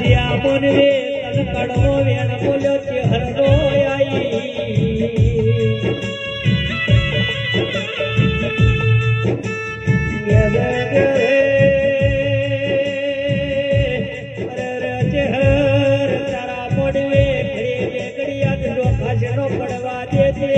જ્યાં મન રે તન કડવો વેણ બોલ્યો છે હરનો પડવા દે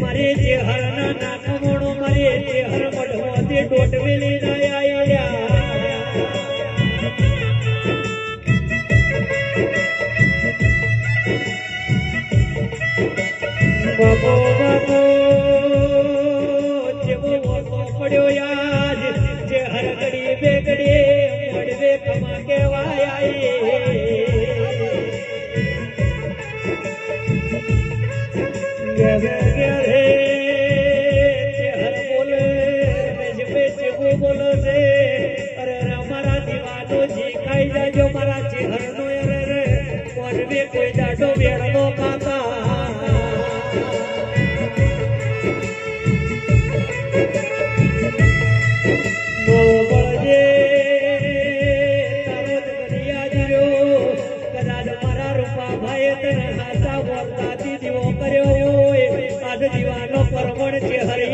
મારે જે હર ના નાથ મોણો મારે જે હર મઢો તે ટોટવેલી ના ડોજી ખાઈ જાજો મારા ચહેરનો અરે રે. મોરવે કોઈ દાડો વેળનો કાકા. દીવાનો પરમણ છે હરે